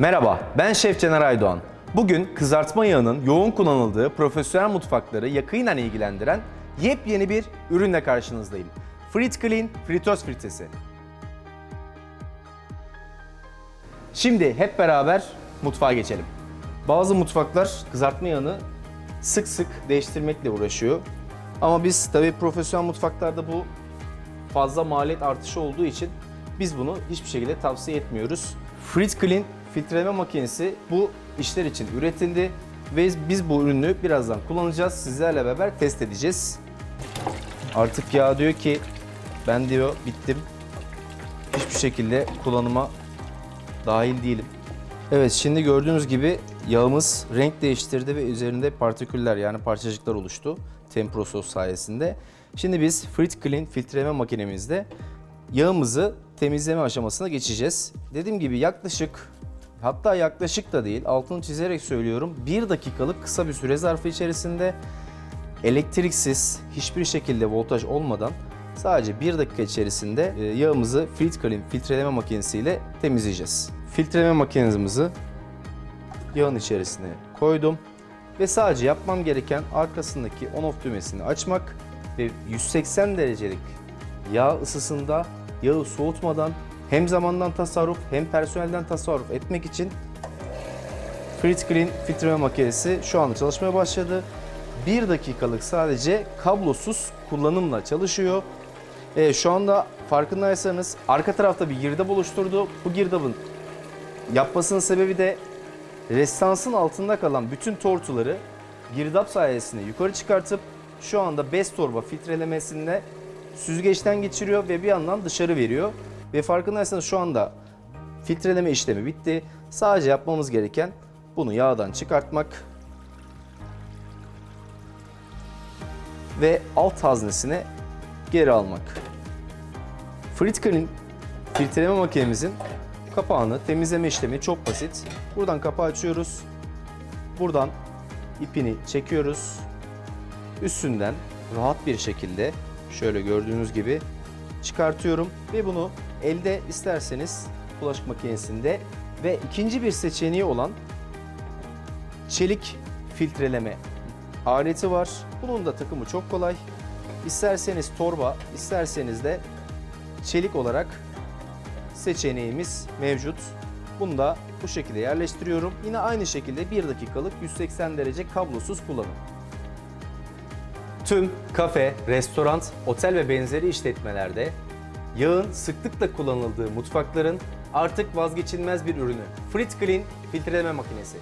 Merhaba, ben Şef Caner Aydoğan. Bugün kızartma yağının yoğun kullanıldığı profesyonel mutfakları yakinen ilgilendiren yepyeni bir ürünle karşınızdayım. Frit Clean fritöz fritesi. Şimdi hep beraber mutfağa geçelim. Bazı mutfaklar kızartma yağını sık sık değiştirmekle uğraşıyor. Ama biz tabii profesyonel mutfaklarda bu fazla maliyet artışı olduğu için biz bunu hiçbir şekilde tavsiye etmiyoruz. Frit Clean filtreleme makinesi bu işler için üretildi ve biz bu ürünü birazdan kullanacağız. Sizlerle beraber test edeceğiz. Artık yağ diyor ki ben diyor bittim. Hiçbir şekilde kullanıma dahil değilim. Evet şimdi gördüğünüz gibi yağımız renk değiştirdi ve üzerinde partiküller yani parçacıklar oluştu Tempro sos sayesinde. Şimdi biz Frit Clean filtreleme makinemizde yağımızı temizleme aşamasına geçeceğiz. Dediğim gibi yaklaşık hatta yaklaşık da değil altını çizerek söylüyorum 1 dakikalık kısa bir süre zarfı içerisinde elektriksiz hiçbir şekilde voltaj olmadan sadece 1 dakika içerisinde e, yağımızı Clean filtreleme makinesiyle temizleyeceğiz. Filtreleme makinemizi yağın içerisine koydum ve sadece yapmam gereken arkasındaki on off düğmesini açmak ve 180 derecelik yağ ısısında yağı soğutmadan hem zamandan tasarruf hem personelden tasarruf etmek için Frit Clean filtreleme makinesi şu anda çalışmaya başladı. 1 dakikalık sadece kablosuz kullanımla çalışıyor. Ee, şu anda farkındaysanız arka tarafta bir girdap oluşturdu. Bu girdabın yapmasının sebebi de restansın altında kalan bütün tortuları girdap sayesinde yukarı çıkartıp şu anda bez torba filtrelemesinde süzgeçten geçiriyor ve bir yandan dışarı veriyor. Ve farkındaysanız şu anda filtreleme işlemi bitti. Sadece yapmamız gereken bunu yağdan çıkartmak ve alt haznesine geri almak. Fritkin'in filtreleme makinemizin kapağını temizleme işlemi çok basit. Buradan kapağı açıyoruz. Buradan ipini çekiyoruz. Üstünden rahat bir şekilde şöyle gördüğünüz gibi çıkartıyorum ve bunu elde isterseniz bulaşık makinesinde ve ikinci bir seçeneği olan çelik filtreleme aleti var. Bunun da takımı çok kolay. İsterseniz torba, isterseniz de çelik olarak seçeneğimiz mevcut. Bunu da bu şekilde yerleştiriyorum. Yine aynı şekilde 1 dakikalık 180 derece kablosuz kullanım. Tüm kafe, restoran, otel ve benzeri işletmelerde yağın sıklıkla kullanıldığı mutfakların artık vazgeçilmez bir ürünü. Frit Clean filtreleme makinesi.